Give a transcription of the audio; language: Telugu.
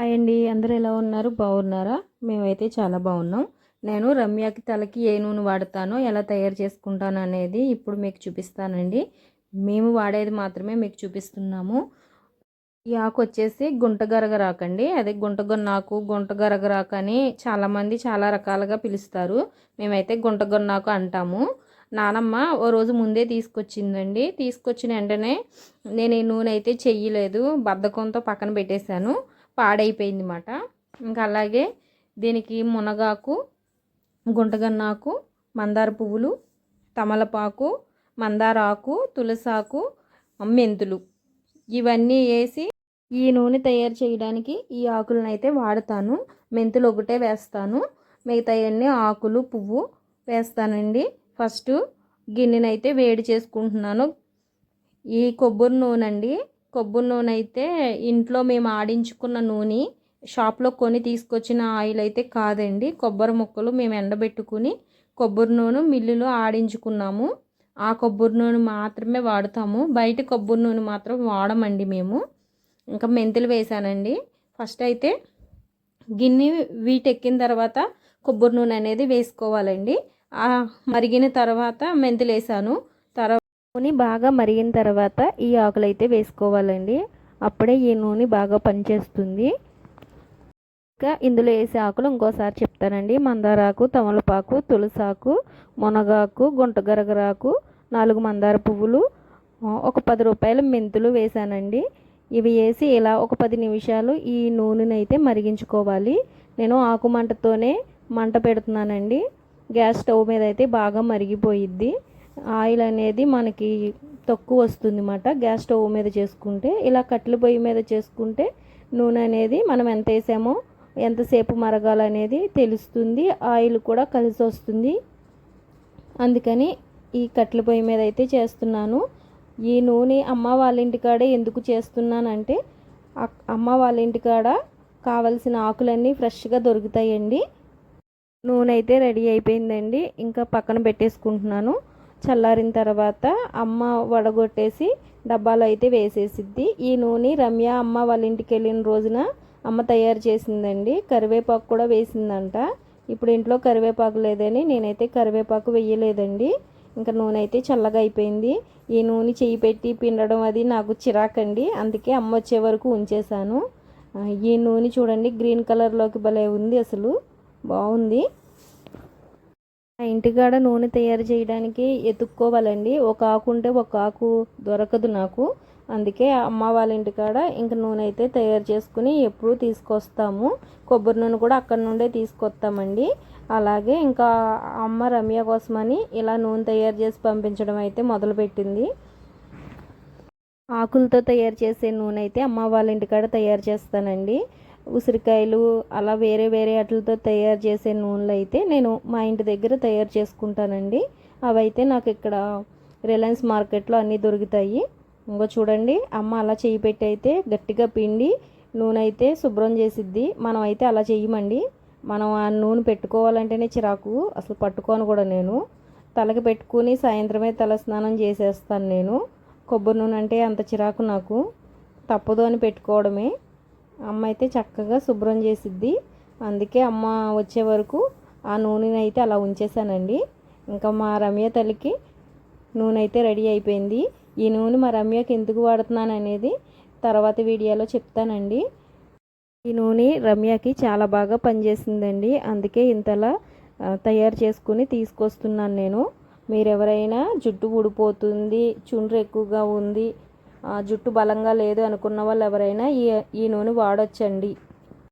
హాయ్ అండి. అందరూ ఎలా ఉన్నారు? బాగున్నారా? మేమైతే చాలా బాగున్నాం. నేను రమ్యకి తలకి ఏ నూనె వాడతానో ఎలా తయారు చేసుకుంటాను అనేది ఇప్పుడు మీకు చూపిస్తానండి. మేము వాడేది మాత్రమే మీకు చూపిస్తున్నాము. ఈ ఆకు వచ్చేసి గుంట అండి. అదే గుంట గొన్నాకు రాక అని చాలామంది చాలా రకాలుగా పిలుస్తారు. మేమైతే గుంటగొన్నాకు అంటాము. నానమ్మ ఓ రోజు ముందే తీసుకొచ్చిందండి. తీసుకొచ్చిన వెంటనే నేను ఈ నూనె అయితే చెయ్యలేదు. బద్ధకంతో పక్కన పెట్టేశాను. పాడైపోయింది అన్నమాట ఇంకా అలాగే దీనికి మునగాకు గుంటగన్నాకు మందార పువ్వులు తమలపాకు మందార ఆకు తులసాకు మెంతులు ఇవన్నీ వేసి ఈ నూనె తయారు చేయడానికి ఈ ఆకులను అయితే వాడతాను. మెంతులు ఒకటే వేస్తాను. మిగతావన్నీ ఆకులు పువ్వు వేస్తానండి. ఫస్ట్ గిన్నెనైతే వేడి చేసుకుంటున్నాను. ఈ కొబ్బరి నూనె అండి కొబ్బరి నూనె అయితే ఇంట్లో మేము ఆడించుకున్న నూనె షాప్లో కొని తీసుకొచ్చిన ఆయిల్ అయితే కాదండి. కొబ్బరి ముక్కలు మేము ఎండబెట్టుకుని కొబ్బరి నూనె మిల్లులో ఆడించుకున్నాము. ఆ కొబ్బరి నూనె మాత్రమే వాడతాము. బయట కొబ్బరి నూనె మాత్రం వాడమండి మేము. ఇంకా మెంతులు వేసానండి. ఫస్ట్ అయితే గిన్నె వీటెక్కిన తర్వాత కొబ్బరి నూనె అనేది వేసుకోవాలండి. మరిగిన తర్వాత మెంతులు వేసాను. నూనె బాగా మరిగిన తర్వాత ఈ ఆకులు అయితే వేసుకోవాలండి. అప్పుడే ఈ నూనె బాగా పనిచేస్తుంది. ఇంకా ఇందులో వేసే ఆకులు ఇంకోసారి చెప్తానండి. మందారాకు తమలపాకు తులసాకు మునగాకు గుంటగరగరాకు నాలుగు మందార పువ్వులు ఒక పది రూపాయల మెంతులు వేసానండి. ఇవి వేసి ఇలా ఒక పది నిమిషాలు ఈ నూనెని అయితే మరిగించుకోవాలి. నేను ఆకు మంటతోనే మంట పెడుతున్నానండి. గ్యాస్ స్టవ్ మీద అయితే బాగా మరిగిపోయిద్ది. ఆయిల్ అనేది మనకి తక్కువ వస్తుంది అన్నమాట గ్యాస్ స్టవ్ మీద చేసుకుంటే ఇలా కట్టెల పొయ్యి మీద చేసుకుంటే నూనె అనేది మనం ఎంత వేసామో ఎంతసేపు మరగాలనేది తెలుస్తుంది. ఆయిల్ కూడా కలిసి వస్తుంది. అందుకని ఈ కట్టెల పొయ్యి మీద అయితే చేస్తున్నాను. ఈ నూనె అమ్మ వాళ్ళ ఇంటికాడే ఎందుకు చేస్తున్నానంటే అమ్మ వాళ్ళ ఇంటికాడ కావలసిన ఆకులన్నీ ఫ్రెష్గా దొరుకుతాయండి. నూనె అయితే రెడీ అయిపోయిందండి. ఇంకా పక్కన పెట్టేసుకుంటున్నాను. చల్లారిన తర్వాత అమ్మ వడగొట్టేసి డబ్బాలో అయితే వేసేసిద్ది. ఈ నూనె రమ్య అమ్మ వాళ్ళ ఇంటికి వెళ్ళిన రోజున అమ్మ తయారు చేసిందండి. కరివేపాకు కూడా వేసిందంట. ఇప్పుడు ఇంట్లో కరివేపాకు లేదని నేనైతే కరివేపాకు వేయలేదండి. ఇంకా నూనె అయితే చల్లగా అయిపోయింది. ఈ నూనె చేయి పెట్టి పిండడం అది నాకు చిరాకండి. అందుకే అమ్మ వచ్చే వరకు ఉంచేశాను. ఈ నూనె చూడండి గ్రీన్ కలర్లోకి భలే ఉంది అసలు. బాగుంది. ఇంటికాడ నూనె తయారు చేయడానికి ఎత్తుక్కోవాలండి. ఒక ఆకు ఉంటే ఒక ఆకు దొరకదు నాకు. అందుకే అమ్మ వాళ్ళ ఇంటికాడ ఇంక నూనె అయితే తయారు చేసుకుని ఎప్పుడు తీసుకొస్తాము. కొబ్బరి నూనె కూడా అక్కడ నుండే తీసుకొస్తామండి. అలాగే ఇంకా అమ్మ రమ్య కోసమని ఇలా నూనె తయారు చేసి పంపించడం అయితే మొదలుపెట్టింది. ఆకులతో తయారు చేసే నూనె అయితే అమ్మ వాళ్ళ ఇంటికాడ తయారు చేస్తానండి. ఉసిరికాయలు అలా వేరే వేరే వాటితో తయారు చేసే నూనెలు అయితే నేను మా ఇంటి దగ్గర తయారు చేసుకుంటానండి. అవైతే నాకు ఇక్కడ రిలయన్స్ మార్కెట్లో అన్నీ దొరుకుతాయి. ఇంకో చూడండి అమ్మ అలా చేయి పెట్టి అయితే గట్టిగా పిండి నూనె అయితే శుభ్రం చేసిద్ది. మనం అయితే అలా చేయమండి. మనం ఆ నూనె పెట్టుకోవాలంటేనే చిరాకు. అసలు పట్టుకోను కూడా నేను. తలకి పెట్టుకుని సాయంత్రమే తల స్నానం చేసేస్తాను నేను. కొబ్బరి నూనె అంటే అంత చిరాకు నాకు. తప్పదు అని పెట్టుకోవడమే. అమ్మ అయితే చక్కగా శుభ్రం చేసిద్ది. అందుకే అమ్మ వచ్చే వరకు ఆ నూనెని అయితే అలా ఉంచేసానండి ఇంకా మా రమ్య తల్లికి నూనె అయితే రెడీ అయిపోయింది. ఈ నూనె మా రమ్యకి ఎందుకు వాడుతున్నాను అనేది తర్వాత వీడియోలో చెప్తానండి. ఈ నూనె రమ్యకి చాలా బాగా పనిచేసిందండి. అందుకే ఇంతలా తయారు చేసుకుని తీసుకొస్తున్నాను నేను. మీరెవరైనా జుట్టు ఊడిపోతుంది చుండ్రు ఎక్కువగా ఉంది జుట్టు బలంగా లేదు అనుకున్న వాళ్ళు ఎవరైనా ఈ ఈ నూనె వాడొచ్చండి.